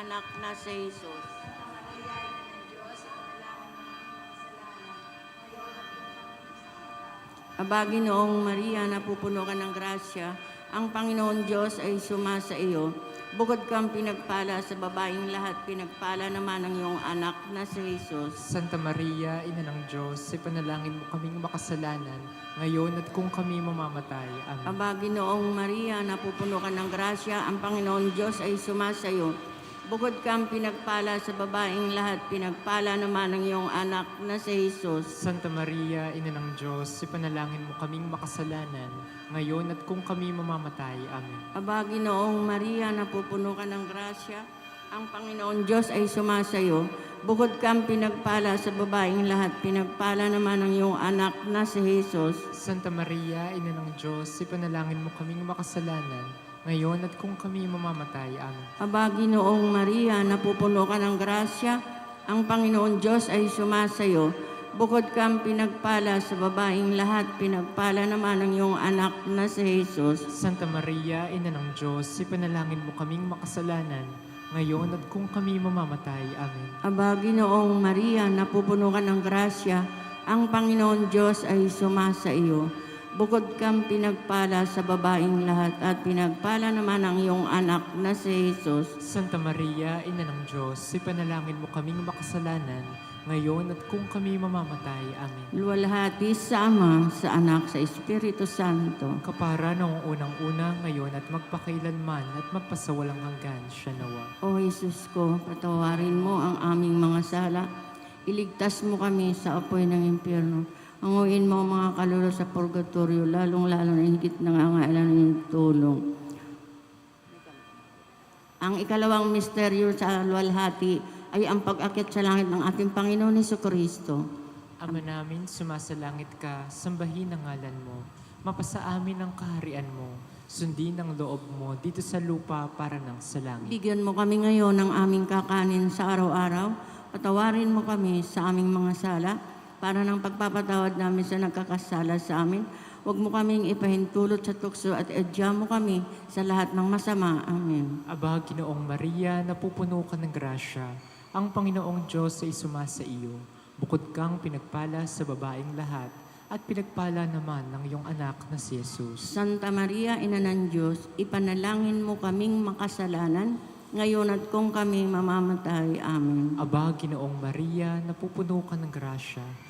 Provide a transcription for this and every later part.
anak na si Jesus. Abagi noong Maria, napupuno ka ng grasya, ang Panginoon Diyos ay sumasa iyo. Bukod kang pinagpala sa babaeng lahat, pinagpala naman ang iyong anak na si Jesus. Santa Maria, Ina ng Diyos, ipanalangin mo kaming makasalanan, ngayon at kung kami mamamatay. Amen. Abagi noong Maria, napupuno ka ng grasya, ang Panginoon Diyos ay sumasayo. Bukod kang pinagpala sa babaeng lahat, pinagpala naman ang iyong anak na si Jesus. Santa Maria, Ina ng Diyos, ipanalangin mo kaming makasalanan, ngayon at kung kami mamamatay. Amen. Abagi noong Maria, napupuno ka ng grasya, ang Panginoon Diyos ay sumasayo. Bukod kang pinagpala sa babaeng lahat, pinagpala naman ang iyong anak na si Jesus. Santa Maria, Ina ng Diyos, ipanalangin mo kaming makasalanan, ngayon at kung kami mamamatay. Amen. Abagi noong Maria, napupuno ka ng grasya, ang Panginoon Diyos ay sumasayo. Bukod kang pinagpala sa babaeng lahat, pinagpala naman ang iyong anak na si Jesus. Santa Maria, Ina ng Diyos, ipanalangin mo kaming makasalanan, ngayon at kung kami mamamatay. Amen. Abagi noong Maria, napupuno ka ng grasya, ang Panginoon Diyos ay sumasa iyo. Bukod kang pinagpala sa babaeng lahat at pinagpala naman ang iyong anak na si Jesus. Santa Maria, Ina ng Diyos, ipanalangin mo kaming makasalanan, ngayon at kung kami mamamatay. Amen. Luwalhati sa Ama, sa Anak, sa Espiritu Santo. Kapara noong unang-una, ngayon at magpakailanman at magpasawalang hanggan siya nawa. O Jesus ko, patawarin mo ang aming mga sala. Iligtas mo kami sa apoy ng impyerno. Anguin mo mga kaluluwa sa purgatorio, lalong-lalo na higit nangangailan ng iyong tulong. Ang ikalawang misteryo sa luwalhati ay ang pag-akit sa langit ng ating Panginoon Heso Kristo. Ama namin, sumasalangit ka, sambahin ang ngalan mo. Mapasa amin ang kaharian mo. Sundin ang loob mo dito sa lupa para ng sa langit. Bigyan mo kami ngayon ng aming kakanin sa araw-araw. Patawarin mo kami sa aming mga sala para ng pagpapatawad namin sa nagkakasala sa amin. Huwag mo kaming ipahintulot sa tukso at edya mo kami sa lahat ng masama. Amen. Aba, Ginoong Maria, napupuno ka ng grasya. Ang Panginoong Diyos ay sumasa iyo. Bukod kang pinagpala sa babaeng lahat, at pinagpala naman ng iyong anak na si Jesus. Santa Maria, Ina ng Diyos, ipanalangin mo kaming makasalanan, ngayon at kung kami mamamatay. Amen. Aba, Ginoong Maria, napupuno ka ng grasya.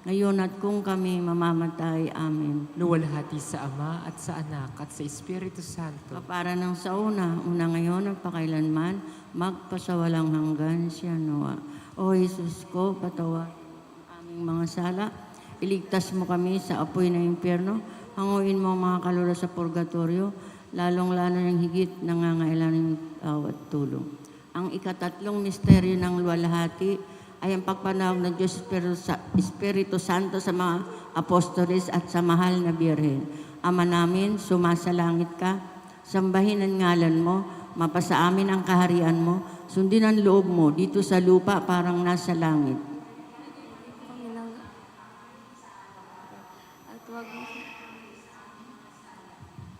ngayon at kung kami mamamatay. Amen. Luwalhati sa Ama at sa Anak at sa Espiritu Santo. Kapara ng sa una, una ngayon at pakailanman, magpasawalang hanggan siya Noa. O Jesus ko, patawa ang aming mga sala, iligtas mo kami sa apoy ng impyerno, hanguin mo ang mga kalula sa purgatorio, lalong-lalo ng higit nangangailan ng awat tulong. Ang ikatatlong misteryo ng luwalhati ay ang pagpanawag ng Diyos Espiritu Sa- Espiritu Santo sa mga apostoles at sa mahal na Birhen. Ama namin, sumasalangit ka, sambahin ang ngalan mo, mapasa amin ang kaharian mo, sundin ang loob mo dito sa lupa parang nasa langit. At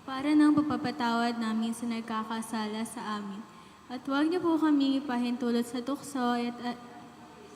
para ng pagpapatawad namin sa nagkakasala sa amin. At huwag niyo po kami ipahintulot sa tukso at, at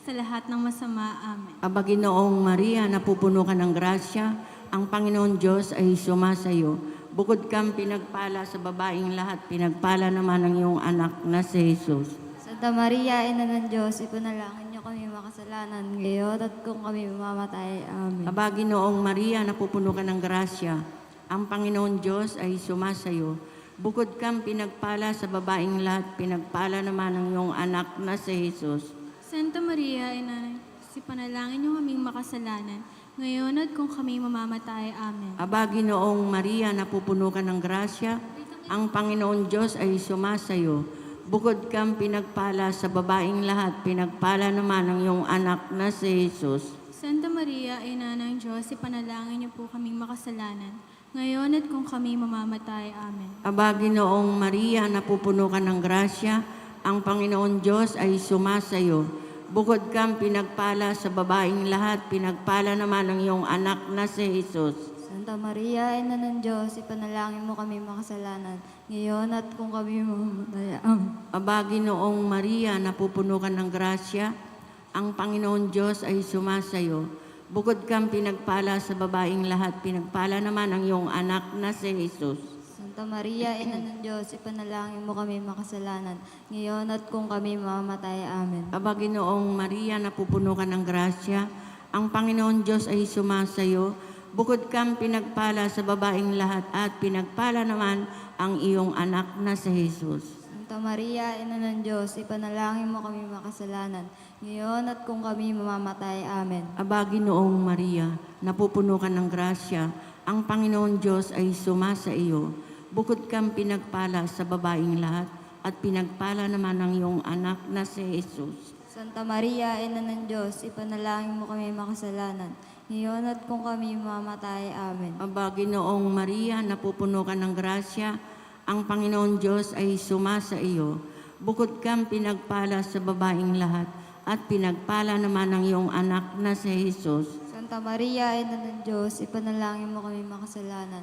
sa lahat ng masama. Amen. Aba Ginoong Maria, napupuno ka ng grasya, ang Panginoon Diyos ay sumasayo. Bukod kang pinagpala sa babaeng lahat, pinagpala naman ang iyong anak na si Jesus. Santa Maria, Ina ng Diyos, ipanalangin niyo kami makasalanan ngayon at kung kami mamamatay. Amen. Aba Ginoong Maria, napupuno ka ng grasya, ang Panginoon Diyos ay sumasayo. Bukod kang pinagpala sa babaeng lahat, pinagpala naman ang iyong anak na si Jesus. Santa Maria, Ina, si panalangin niyo kaming makasalanan, ngayon at kung kami mamamatay. Amen. Aba, Ginoong Maria, napupuno ka ng grasya, ang Panginoon Diyos ay sumasayo. Bukod kang pinagpala sa babaeng lahat, pinagpala naman ang iyong anak na si Jesus. Santa Maria, Ina ng Diyos, ipanalangin niyo po kaming makasalanan, ngayon at kung kami mamamatay. Amen. Aba, Ginoong Maria, napupuno ka ng grasya, ang Panginoon Diyos ay sumasayo. Bukod kang pinagpala sa babaeng lahat, pinagpala naman ang iyong anak na si Jesus. Santa Maria, Ina ng Diyos, ipanalangin mo kami makasalanan ngayon at kung kami mamamatay. Amen. Aba, Ginoong Maria, napupuno ka ng grasya, ang Panginoon Diyos ay sumasayo. Bukod kang pinagpala sa babaeng lahat, pinagpala naman ang iyong anak na si Jesus. Santa Maria, Ina ng Diyos, ipanalangin mo kami makasalanan ngayon at kung kami mamamatay. Amen. Aba, Ginoong Maria, napupuno ka ng grasya, ang Panginoon Diyos ay sumasayo. Bukod kang pinagpala sa babaeng lahat at pinagpala naman ang iyong anak na si Jesus. Santa Maria, Ina ng Diyos, ipanalangin mo kami makasalanan ngayon at kung kami mamamatay. Amen. Aba, Ginoong Maria, napupuno ka ng grasya, ang Panginoon Diyos ay sumasa iyo. Bukod kang pinagpala sa babaeng lahat at pinagpala naman ang iyong anak na si Jesus. Santa Maria, Ina ng Diyos, ipanalangin mo kami makasalanan ngayon at kung kami mamamatay. Amen. Aba, Ginoong Maria, napupuno ka ng grasya, ang Panginoon Diyos ay sumasa iyo. Bukod kang pinagpala sa babaeng lahat at pinagpala naman ang iyong anak na si Jesus. Santa Maria, Ina ng Diyos, ipanalangin mo kami makasalanan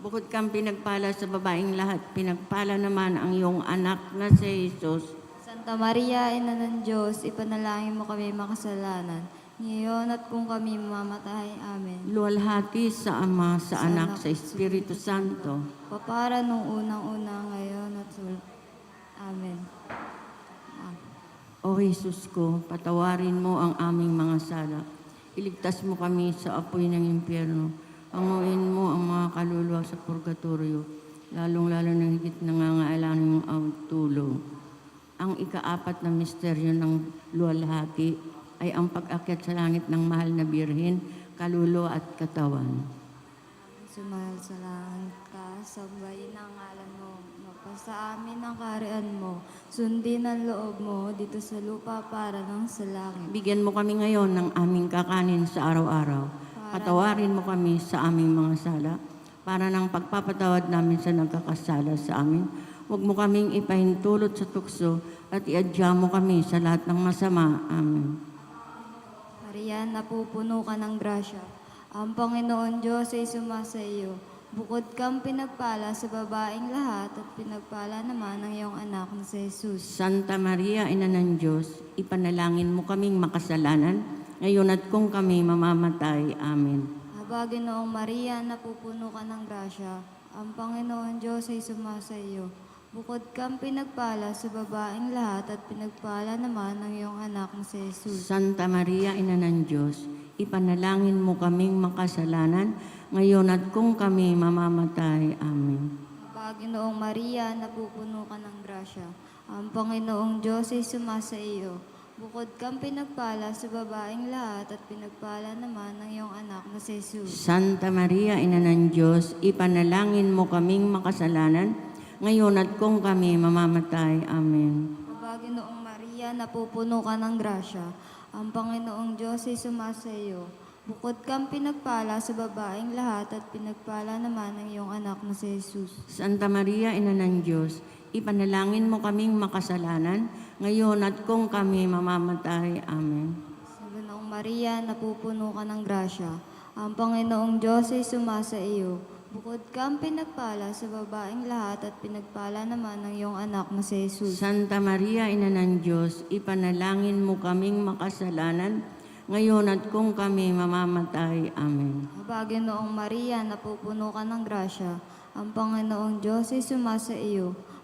Bukod kang pinagpala sa babaeng lahat, pinagpala naman ang iyong anak na si Jesus. Santa Maria, Ina ng Diyos, ipanalangin mo kami makasalanan ngayon at kung kami mamamatay. Amen. Luwalhati sa Ama, sa Sa Anak, Anak, sa Espiritu Santo. Papara nung unang-una ngayon at sul- Amen. O Jesus ko, patawarin mo ang aming mga sala. Iligtas mo kami sa apoy ng impyerno. Anguin mo ang mga kaluluwa sa purgatorio, lalong-lalo na higit nangangailangan ng tulong. Ang ikaapat na misteryo ng luwalhati ay ang pag-akyat sa langit ng mahal na birhen kaluluwa at katawan. Sumahal sa langit ka, sambahin ang ngalan mo. Mapasa amin ang karian mo. Sundin ang loob mo dito sa lupa para ng sa langit. Bigyan mo kami ngayon ng aming kakanin sa araw-araw. Patawarin mo kami sa aming mga sala para ng pagpapatawad namin sa nagkakasala sa amin. Huwag mo kaming ipahintulot sa tukso at iadya mo kami sa lahat ng masama. Amen. Maria, napupuno ka ng grasya. Ang Panginoon Diyos ay sumasa iyo. Bukod kang pinagpala sa babaeng lahat at pinagpala naman ang iyong anak na si Jesus. Santa Maria, Ina ng Diyos, ipanalangin mo kaming makasalanan, ngayon at kung kami mamamatay. Amen. Aba, Ginoong Maria, napupuno ka ng grasya. Ang Panginoon Diyos ay sumasa iyo. Bukod kang pinagpala sa babaeng lahat at pinagpala naman ang iyong anak na si Jesus. Santa Maria, Ina ng Diyos, ipanalangin mo kaming makasalanan, ngayon at kung kami mamamatay. Amen. Aba, Ginoong Maria, napupuno ka ng grasya. Ang Panginoong Diyos ay sumasa iyo. Bukod kang pinagpala sa babaeng lahat at pinagpala naman ang iyong anak na si Jesus. Santa Maria, Ina ng Diyos, ipanalangin mo kaming makasalanan, ngayon at kung kami mamamatay. Amen. Aba, Ginoong Maria, napupuno ka ng grasya. Ang Panginoong Diyos ay sumasa iyo. Bukod kang pinagpala sa babaeng lahat at pinagpala naman ang iyong anak na si Jesus. Santa Maria, Ina ng Diyos, ipanalangin mo kaming makasalanan, ngayon at kung kami mamamatay. Amen. Sa Ginoong Maria, napupuno ka ng grasya. Ang Panginoong Diyos ay sumasa iyo. Bukod kang pinagpala sa babaeng lahat at pinagpala naman ang iyong anak na si Jesus. Santa Maria, Ina ng Diyos, ipanalangin mo kaming makasalanan, ngayon at kung kami mamamatay. Amen. Aba, Ginoong Maria, napupuno ka ng grasya. Ang Panginoong Diyos ay sumasa iyo.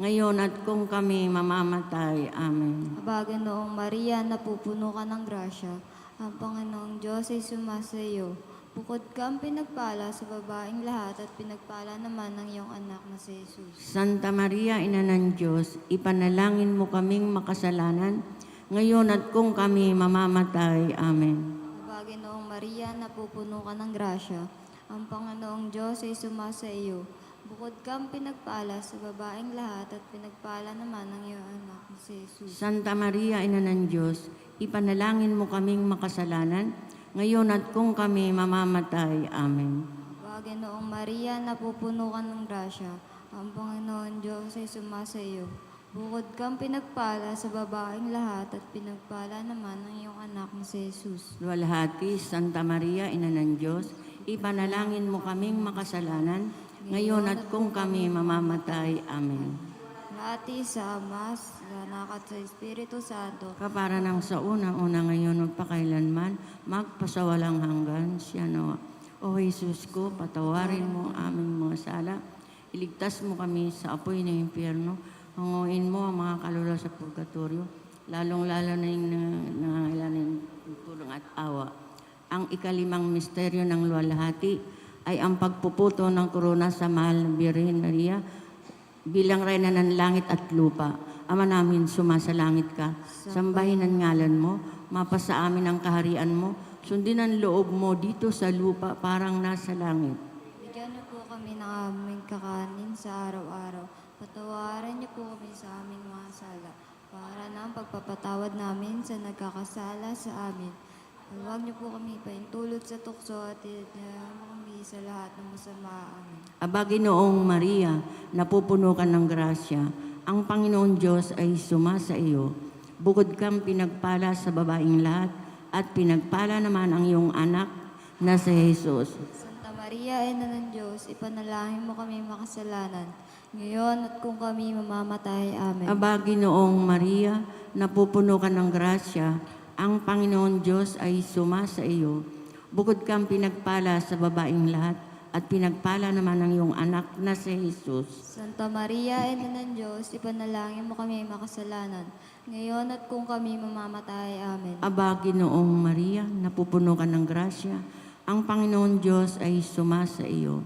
ngayon at kung kami mamamatay. Amen. Aba, Ginoong Maria, napupuno ka ng grasya. Ang Panginoong Diyos ay sumasa iyo. Bukod kang pinagpala sa babaeng lahat at pinagpala naman ang iyong anak na si Jesus. Santa Maria, Ina ng Diyos, ipanalangin mo kaming makasalanan, ngayon at kung kami mamamatay. Amen. Aba, Ginoong Maria, napupuno ka ng grasya. Ang Panginoong Diyos ay sumasa iyo. Bukod kang pinagpala sa babaeng lahat at pinagpala naman ang iyong anak na si Jesus. Santa Maria, Ina ng Diyos, ipanalangin mo kaming makasalanan, ngayon at kung kami mamamatay. Amen. Aba, Ginoong Maria, napupuno ka ng grasya. Ang Panginoon Diyos ay sumasa iyo. Bukod kang pinagpala sa babaeng lahat at pinagpala naman ang iyong anak na si Jesus. Luwalhati, Santa Maria, Ina ng Diyos, ipanalangin mo kaming makasalanan, ngayon at kung kami mamamatay. Amen. Lati sa Ama, sa Anak at sa Espiritu Santo, Kapara ng sa una-una ngayon at pakailanman, magpasawalang hanggan siya nawa. O Jesus ko, patawarin mo ang aming mga sala. Iligtas mo kami sa apoy ng impyerno. Hanguin mo ang mga kaluluwa sa purgatorio. Lalong-lalo na yung na- nangangailangan ng tulong at awa. Ang ikalimang misteryo ng luwalhati ay ang pagpuputo ng korona sa mahal na Birhen Maria bilang reyna ng langit at lupa. Ama namin, sumasalangit ka. Sambahin ang ngalan mo. Mapasa amin ang kaharian mo. Sundin ang loob mo dito sa lupa parang nasa langit. bigyan niyo po kami ng aming kakanin sa araw-araw. Patawaran niyo po kami sa aming mga sala para ang pagpapatawad namin sa nagkakasala sa amin. Huwag niyo po kami paintulot sa tukso at mo kami sa lahat ng masama. Amen. Aba, Ginoong Maria, napupuno ka ng grasya. Ang Panginoon Diyos ay sumasa iyo. Bukod kang pinagpala sa babaeng lahat at pinagpala naman ang iyong anak na si Jesus. Santa Maria, Ina ng Diyos, ipanalangin mo kami makasalanan. Ngayon at kung kami mamamatay. Amen. Aba, Ginoong Maria, napupuno ka ng grasya. Ang Panginoon Diyos ay sumasa iyo. Bukod kang pinagpala sa babaing lahat, at pinagpala naman ang iyong anak na si Jesus. Santa Maria, Ina ng Diyos, ipanalangin mo kami makasalanan. Ngayon at kung kami mamamatay. Amen. Aba, Ginoong Maria, napupuno ka ng grasya, ang Panginoon Diyos ay sumasa iyo.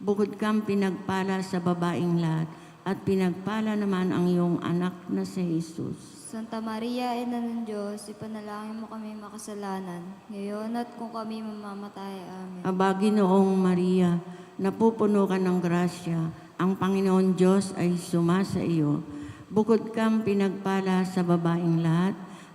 Bukod kang pinagpala sa babaing lahat, at pinagpala naman ang iyong anak na si Jesus. Santa Maria, Ina ng Diyos, ipanalangin mo kami makasalanan. Ngayon at kung kami mamamatay. Amen. Aba, Ginoong Maria, napupuno ka ng grasya, ang Panginoon Diyos ay sumasa iyo. Bukod kang pinagpala sa babaing lahat,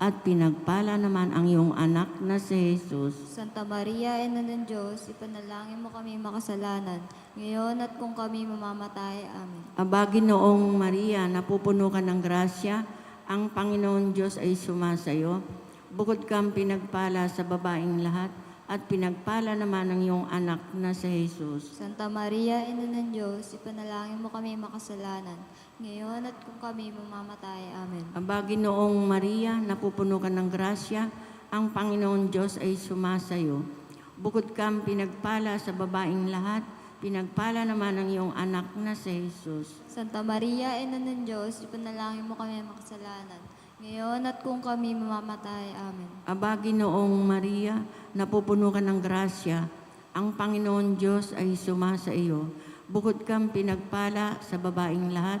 at pinagpala naman ang iyong anak na si Jesus. Santa Maria, Ina ng Diyos, ipanalangin mo kami makasalanan. Ngayon at kung kami mamamatay. Amen. Aba, Ginoong Maria, napupuno ka ng grasya, ang Panginoon Diyos ay sumasayo. Bukod kang pinagpala sa babaing lahat, at pinagpala naman ang iyong anak na si Jesus. Santa Maria, Ina ng Diyos, ipanalangin mo kami makasalanan. Ngayon at kung kami mamamatay. Amen. Aba, Ginoong Maria, napupuno ka ng grasya, ang Panginoon Diyos ay sumasayo. Bukod kang pinagpala sa babaing lahat, pinagpala naman ang iyong anak na si Jesus. Santa Maria, Ina ng Diyos, ipanalangin mo kami makasalanan. Ngayon at kung kami mamamatay. Amen. Aba, Ginoong Maria, napupuno ka ng grasya, ang Panginoon Diyos ay sumasa iyo. Bukod kang pinagpala sa babaing lahat,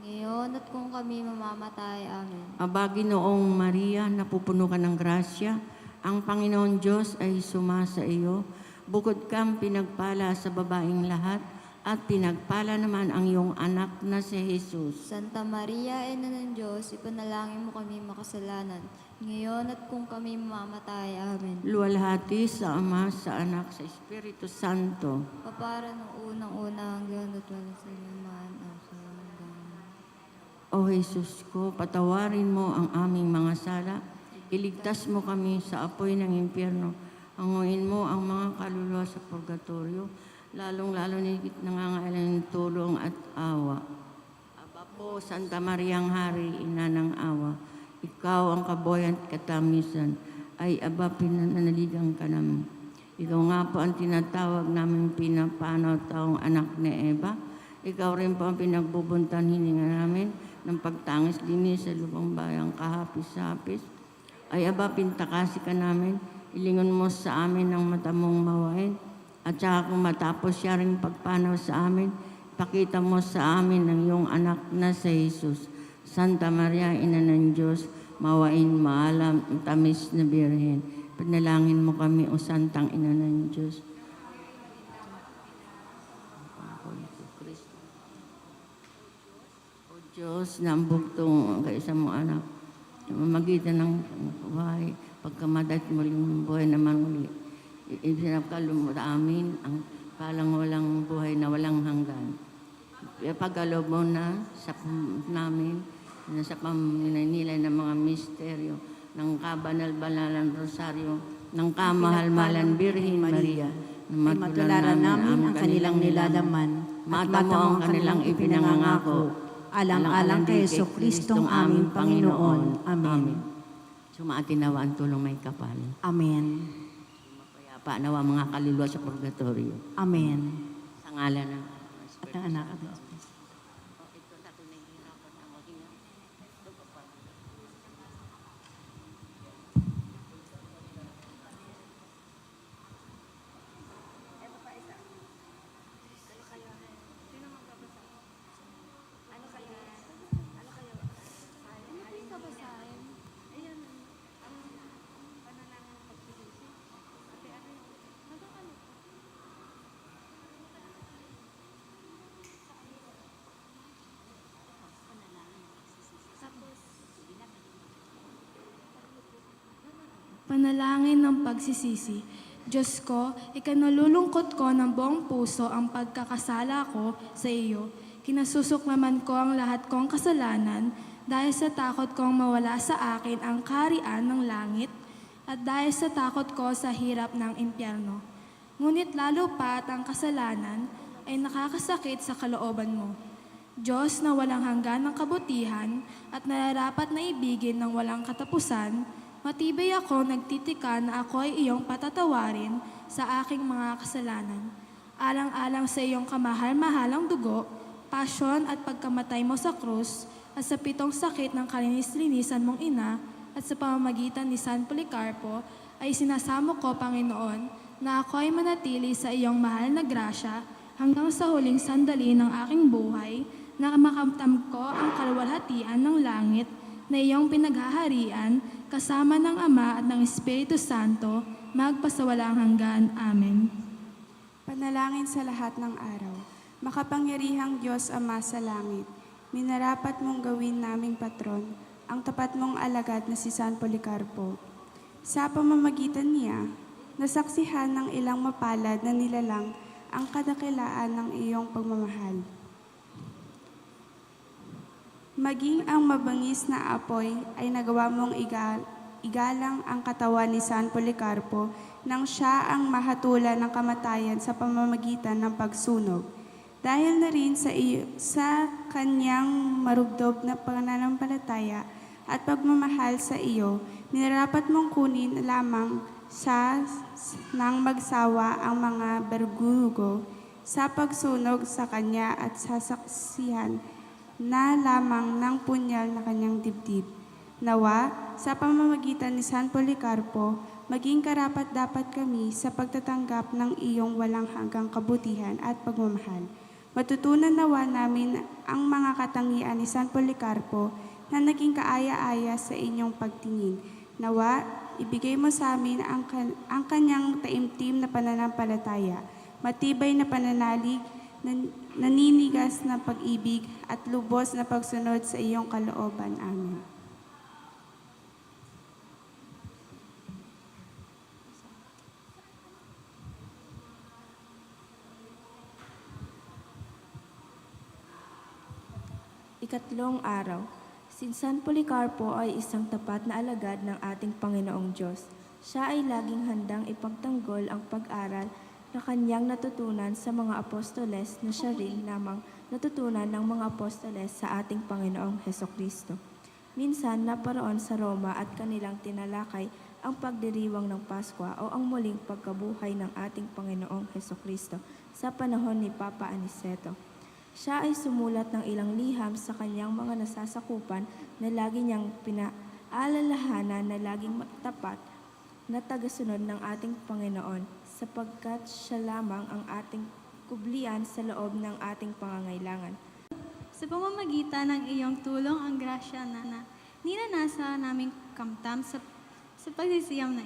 Ngayon at kung kami mamamatay. Amen. Aba, Ginoong Maria, napupuno ka ng grasya, ang Panginoon Diyos ay sumasa iyo. Bukod kang pinagpala sa babaing lahat, at pinagpala naman ang iyong anak na si Jesus. Santa Maria, Ina ng Diyos, ipanalangin mo kami makasalanan. Ngayon at kung kami mamamatay. Amen. Luwalhati sa Ama, sa Anak, sa Espiritu Santo. Kapara nung unang-una hanggang at wala O Jesus ko, patawarin mo ang aming mga sala. Iligtas mo kami sa apoy ng impyerno. Anguin mo ang mga kaluluwa sa purgatorio, lalong-lalo na higit nangangailangan ng tulong at awa. Aba po, Santa Mariang Hari, Ina ng awa, ikaw ang kaboyan at katamisan, ay aba pinanaligang ka namin. Ikaw nga po ang tinatawag namin pinapanaw taong anak ni Eva. Ikaw rin po ang pinagbubuntan hininga namin ng pagtangis linis sa lubang bayang kahapis-hapis. Ay aba, pintakasi ka namin, ilingon mo sa amin ang mata mong mawain. At saka kung matapos siya rin pagpanaw sa amin, pakita mo sa amin ang iyong anak na sa Jesus. Santa Maria, Ina ng Diyos, mawain maalam, tamis na birhen. Panalangin mo kami, o Santang Ina ng Diyos. Diyos, ang bugtong kay isang mong anak, na mamagitan ng buhay, pagkamadat muling buhay naman uli. Isinapkalumot amin ang palang walang buhay na walang hanggan. Pagkalob mo na sa namin, na sa paminanilay ng mga misteryo ng kabanal-banalang rosaryo, ng kamahal-malan Birhin Maria, na matularan namin ang kanilang nilalaman at Mata mo ang kanilang ipinangangako. Alang-alang kay Yeso Kristong aming Panginoon. Amen. Sumaatin nawa ang tulong may kapal. Amen. Mapayapa nawa mga kaluluwa sa purgatorio. Amen. Sa ngalan ng At ang anak at. Panalangin ng pagsisisi. Diyos ko, ikanalulungkot ko ng buong puso ang pagkakasala ko sa iyo. Kinasusuklaman ko ang lahat kong kasalanan dahil sa takot kong mawala sa akin ang karian ng langit at dahil sa takot ko sa hirap ng impyerno. Ngunit lalo pat ang kasalanan ay nakakasakit sa kalooban mo. Diyos na walang hanggan ng kabutihan at nararapat na ibigin ng walang katapusan, matibay ako nagtitika na ako ay iyong patatawarin sa aking mga kasalanan. Alang-alang sa iyong kamahal-mahalang dugo, pasyon at pagkamatay mo sa krus, at sa pitong sakit ng kalinis-linisan mong ina, at sa pamamagitan ni San Policarpo, ay sinasamo ko, Panginoon, na ako ay manatili sa iyong mahal na grasya hanggang sa huling sandali ng aking buhay na makamtam ko ang kalwalhatian ng langit na iyong pinaghaharian kasama ng Ama at ng Espiritu Santo magpasawalang hanggan. Amen. Panalangin sa lahat ng araw. Makapangyarihang Diyos Ama sa langit, minarapat mong gawin naming patron ang tapat mong alagad na si San Policarpo. Sa pamamagitan niya, nasaksihan ng ilang mapalad na nilalang ang kadakilaan ng iyong pagmamahal. Maging ang mabangis na apoy ay nagawa mong igal, igalang ang katawan ni San Policarpo nang siya ang mahatulan ng kamatayan sa pamamagitan ng pagsunog. Dahil na rin sa, iyo, sa kanyang marugdog na pananampalataya at pagmamahal sa iyo, minarapat mong kunin lamang sa nang magsawa ang mga bergugo sa pagsunog sa kanya at sasaksihan na lamang ng punyal na kanyang dibdib. Nawa, sa pamamagitan ni San Policarpo, maging karapat dapat kami sa pagtatanggap ng iyong walang hanggang kabutihan at pagmamahal. Matutunan nawa namin ang mga katangian ni San Policarpo na naging kaaya-aya sa inyong pagtingin. Nawa, ibigay mo sa amin ang, kan- ang kanyang taimtim na pananampalataya, matibay na pananalig, nan- naninigas na pag-ibig at lubos na pagsunod sa iyong kalooban. Amen. Ikatlong araw, si San Policarpo ay isang tapat na alagad ng ating Panginoong Diyos. Siya ay laging handang ipagtanggol ang pag-aral na kanyang natutunan sa mga apostoles na siya rin namang natutunan ng mga apostoles sa ating Panginoong Heso Kristo. Minsan naparoon sa Roma at kanilang tinalakay ang pagdiriwang ng Pasko o ang muling pagkabuhay ng ating Panginoong Heso Kristo sa panahon ni Papa Aniceto. Siya ay sumulat ng ilang liham sa kanyang mga nasasakupan na lagi niyang pinaalalahanan na laging matapat na tagasunod ng ating Panginoon sapagkat siya lamang ang ating kublian sa loob ng ating pangangailangan. Sa pamamagitan ng iyong tulong ang grasya na, na ninanasa naming kamtam sa, sa pagsisiyam na